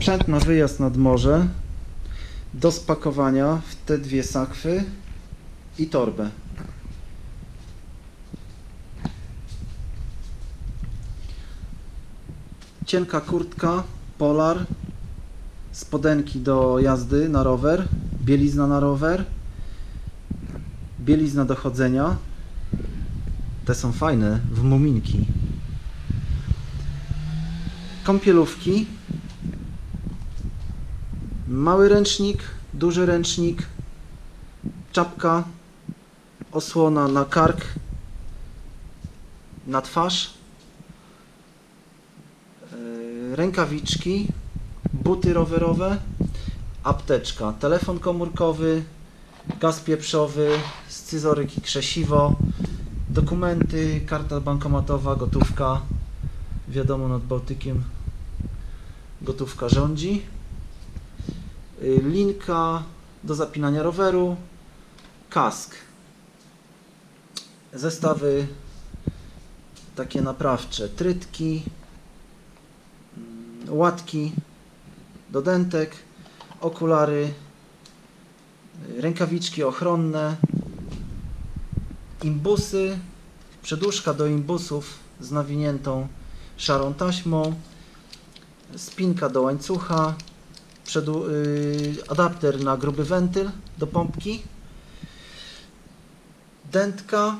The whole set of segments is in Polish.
Sprzęt na wyjazd nad morze do spakowania w te dwie sakwy i torbę. Cienka kurtka, polar, spodenki do jazdy na rower, bielizna na rower, bielizna do chodzenia. Te są fajne, w muminki. Kąpielówki, mały ręcznik, duży ręcznik, czapka, osłona na kark, na twarz, yy, rękawiczki, buty rowerowe, apteczka, telefon komórkowy, gaz pieprzowy, scyzoryk i krzesiwo, dokumenty, karta bankomatowa, gotówka. Wiadomo, nad Bałtykiem gotówka rządzi. Y, Linka do zapinania roweru, kask. Zestawy takie naprawcze, trytki, mm, łatki do dentek, okulary, y, rękawiczki ochronne, imbusy, przedłużka do imbusów z nawiniętą szarą taśmą, spinka do łańcucha, przedu- y, adapter na gruby wentyl do pompki, dętka,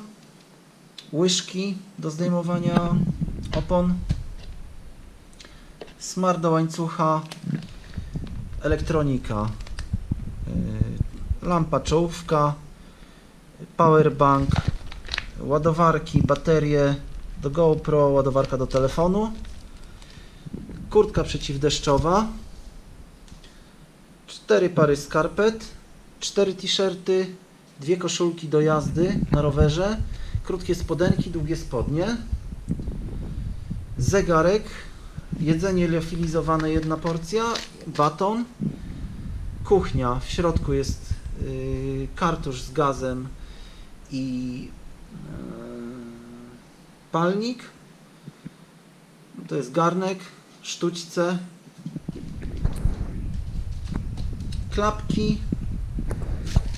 łyżki do zdejmowania opon, smar do łańcucha, elektronika, y, lampa czołówka, powerbank, ładowarki, baterie do GoPro, ładowarka do telefonu, kurtka przeciwdeszczowa, cztery pary skarpet, cztery t-shirty, dwie koszulki do jazdy na rowerze, krótkie spodenki, długie spodnie, zegarek, jedzenie liofilizowane jedna porcja, baton, kuchnia, w środku jest yy, kartusz z gazem i yy, palnik, to jest garnek, sztućce, klapki,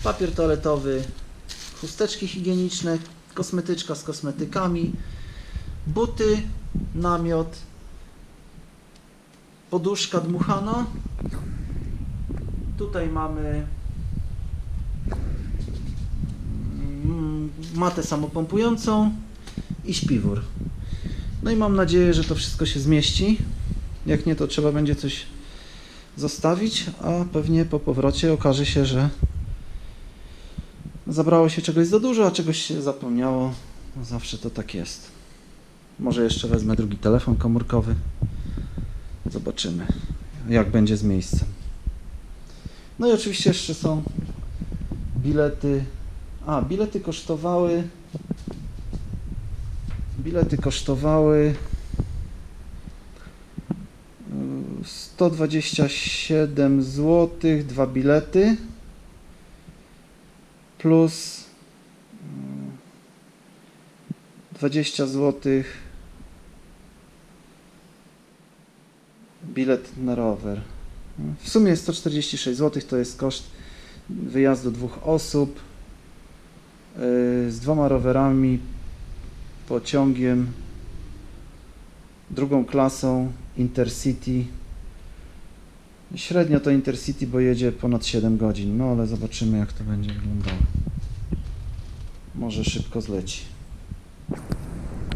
papier toaletowy, chusteczki higieniczne, kosmetyczka z kosmetykami, buty, namiot, poduszka dmuchana. Tutaj mamy mm, matę samopompującą i śpiwór. No i mam nadzieję, że to wszystko się zmieści. Jak nie, to trzeba będzie coś zostawić, a pewnie po powrocie okaże się, że zabrało się czegoś za dużo, a czegoś się zapomniało. No zawsze to tak jest. Może jeszcze wezmę drugi telefon komórkowy. Zobaczymy, jak będzie z miejscem. No i oczywiście jeszcze są bilety. A, bilety kosztowały. Bilety kosztowały 127 zł, dwa bilety plus y, 20 zł bilet na rower. W sumie jest 146 zł, to jest koszt wyjazdu dwóch osób y, z dwoma rowerami, pociągiem, drugą klasą Intercity. Średnio to Intercity, bo jedzie ponad 7 godzin, no ale zobaczymy jak to będzie wyglądało. Może szybko zleci.